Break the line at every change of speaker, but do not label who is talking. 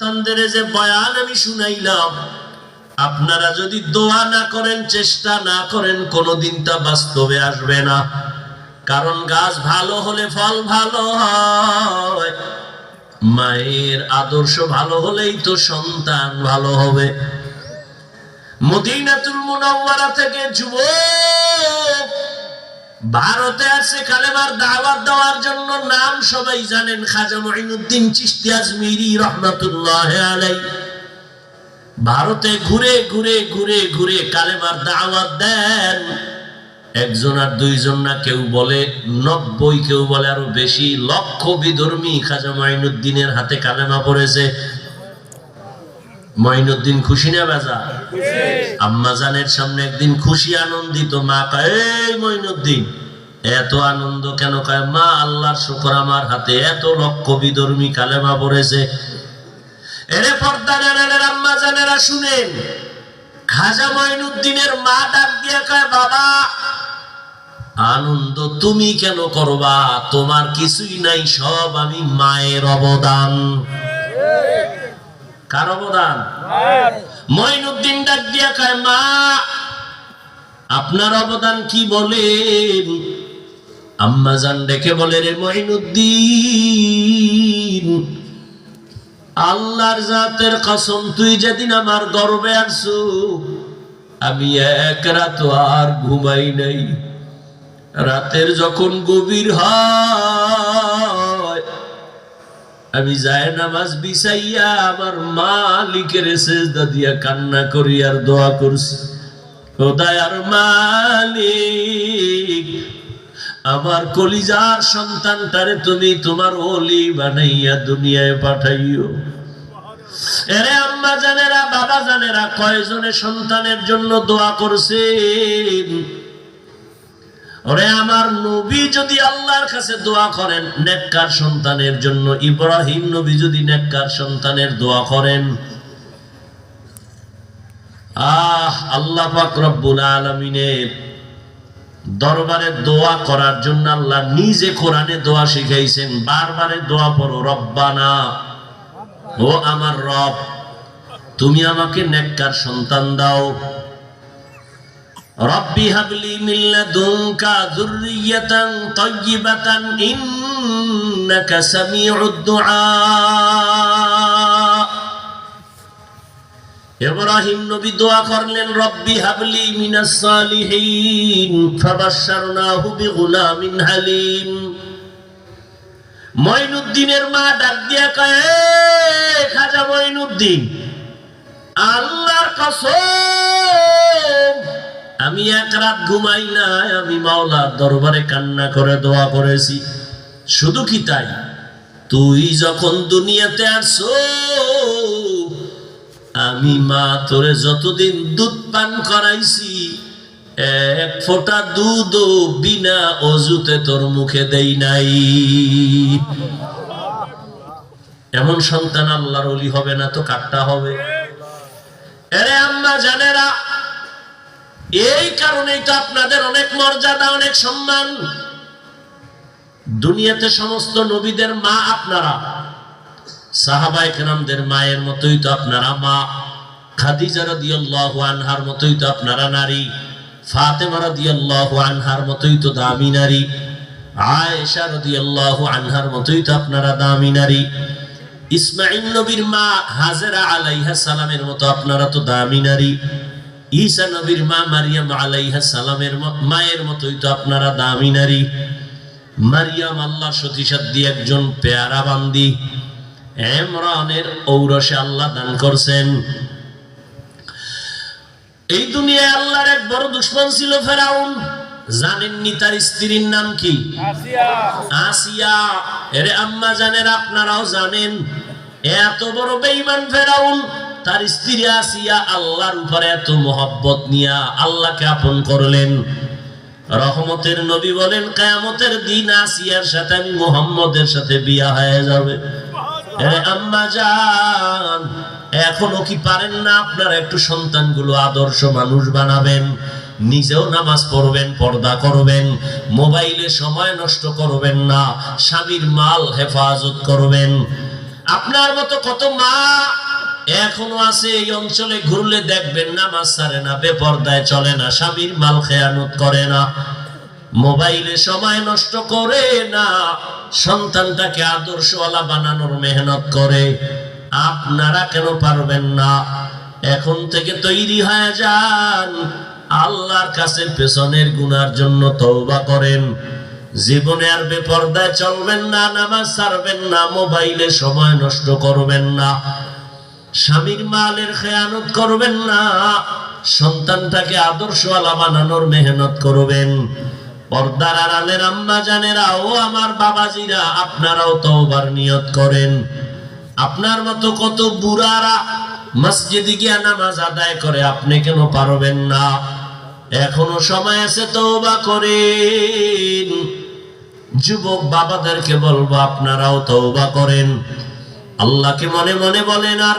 সন্তানদের যে বয়ান আমি শুনাইলাম, আপনারা যদি দোয়া না করেন, চেষ্টা না করেন, কোনোদিন তা বাস্তবে আসবে না। কারণ গাছ ভালো হলে ফল ভালো হয়, মায়ের আদর্শ ভালো হলেই তো সন্তান ভালো হবে। মদিনাতুল মুনাওয়ারা থেকে যুবক ভারতে আছে কালেমার দাওয়াত দেওয়ার জন্য নাম সবাই জানেন খাজা মঈনুদ্দিন চিশতি আজমিরি রহমাতুল্লাহ আলাই ভারতে ঘুরে ঘুরে ঘুরে ঘুরে কালেমার দাওয়াত দেন। একজন আর দুইজন না কেউ বলে, নব্বই কেউ বলে, আরও বেশি লক্ষ বিধর্মী খাজা মঈনুদ্দিনের হাতে কালেমা পড়েছে। মঈনুদ্দিন খুশি না বেজা আম্মা জানের সামনে একদিন খুশি আনন্দিত, মা কয়, এই মঈনুদ্দিন, এত আনন্দ কেন কয়? মা, আল্লাহর শুকর আমার হাতে, এত লক্ষ বিধর্মী কালেমা পড়েছে। এরে পর্দানের আম্মা জানেরা শুনেন, খাজা মঈনুদ্দিনের মা ডাক দিয়ে কয়, বাবা, আনন্দ তুমি কেন করবা? তোমার কিছুই নাই, সব আমি মায়ের অবদান। কার অবদান? মঈনুদ্দিন ডাক দিয়া কয় মা আপনার অবদান কি বলে আম্মা জান ডেকে বলে রে মঈনুদ্দিন আল্লাহর জাতের কসম তুই যেদিন আমার গর্বে আসু আমি এক রাত আর ঘুমাই নাই। রাতের যখন গভীর হয় আমি যায় নামাজ বিছাইয়া আমার মালিকের সেজদা দিয়া কান্না করি আর দোয়া করছি। খোদায়ার মালিক, আমার কলিজার সন্তানটারে তুমি তোমার ওলি বানাইয়া দুনিয়ায় পাঠাইও। এরে আম্মা জানেরা, বাবা জানেরা, কয়জনে সন্তানের জন্য দোয়া করছেন? ওরে আমার নবী যদি আল্লাহর কাছে দোয়া করেন, নেককার সন্তানের জন্য, ইব্রাহিম নবী যদি নেককার সন্তানের দোয়া করেন। আহ, আল্লাহ পাক রব্বুল আলামিনের দরবারে দোয়া করার জন্য আল্লাহ নিজে কোরআনে দোয়া শিখাইছেন, বারবারে দোয়া পড়ো, রব্বানা, ও আমার রব, তুমি আমাকে নেককার সন্তান দাও। রব্বি হাবলি মিন লাদুনকা যুররিয়াতান তাইয়্যিবাতান ইন্নাকা সামিউদ দুআ। ইব্রাহিম নবী দোয়া করলেন, রব্বি হাবলি মিনাস সালিহিন, ফাবাশশারনাহু বিগুলামিন হালিম। মঈনুদ্দিনের মা ডাক দিয়া কয় "এই খাজা মঈনুদ্দিন, আল্লাহর কসম আমি এক রাত ঘুমাই নাই, আমি মাওলার দরবারে কান্না করে দোয়া করেছি। শুধু কি তাই? তুই যখন দুনিয়াতে আসো, আমি মা তোরে যতদিন দুধ পান করাইছি, এক ফোঁটা দুধ বিনা অজুতে তোর মুখে দেই নাই। এমন সন্তান আল্লাহর অলি হবে না তো কাটটা হবে? এরে আম্মা জানেরা এই কারণেই তো আপনাদের অনেক মর্যাদা, অনেক সম্মান। দুনিয়াতে সমস্ত নবীদের মা আপনারা, সাহাবায়ে কেরামদের মায়ের মতোই তো আপনারা মা। মতোই তো আপনারা নারী। মতোই তো মতোই তো আপনারা নবীর মা হাজেরা আলাইহা সালামের মতো আপনারা তো দামি নারী। ঈসা নবীর মা মারিয়াম আলাইহা সালামের মায়ের মতোই তো আপনারা দামি নারী। মারিয়াম আল্লাহ সতীসাধ্যী একজন পেয়ারা বান্দি। এমরানের ঔরসে আল্লাহ দান করছেন। এই দুনিয়ায় আল্লাহর এক বড় দুশ্মন ছিল ফেরাউন। জানেননি তার স্ত্রীর নাম কি? আসিয়া। এরে আম্মা জানেন আপনারাও জানেন। এত বড় বেঈমান ফেরাউন। তার স্ত্রী আসিয়া আল্লাহর উপরে এত মোহব্বত নিয়া আল্লাহকে আপন করলেন। রহমতের নবী বলেন, কায়ামতের দিন আসিয়ার সাথে আমি মোহাম্মদের সাথে বিয়া হয়ে যাবে। এখনও কি পারেন না আপনারা একটু সন্তানগুলো আদর্শ মানুষ বানাবেন, নিজেও নামাজ পড়বেন, পর্দা করবেন, মোবাইলে সময় নষ্ট করবেন না, স্বামীর মাল হেফাজত করবেন। আপনার মতো কত মা এখনও আছে এই অঞ্চলে ঘুরলে দেখবেন নামাজ সারে না, বেপর্দায় চলে না, স্বামীর মাল খেয়ানত করে না। মোবাইলে সময় নষ্ট করে না, সন্তানটাকে আদর্শওয়ালা বানানোর মেহনত করে। আপনারা কেন পারবেন না? এখন থেকে তৈরি হয়ে যান। আল্লাহর কাছে পেছনের গুনার জন্য তওবা করেন। জীবনে আর বেপর্দায় চলবেন না, নামাজ ছাড়বেন না, মোবাইলে সময় নষ্ট করবেন না। স্বামীর মালের খেয়ানত করবেন না, সন্তানটাকে আদর্শওয়ালা বানানোর মেহনত করবেন। পর্দার আড়ালের আম্মা জানেরা, ও আমার বাবাজিরা, আপনারাও তওবার নিয়ত করেন। আপনার মতো কত বুড়ারা মসজিদে গিয়া নামাজ আদায় করে, আপনি কেন পারবেন না? এখনও সময় আছে তওবা করেন। যুবক বাবাদেরকে বলব, আপনারাও তওবা করেন। আল্লাহকে মনে মনে বলেন, আর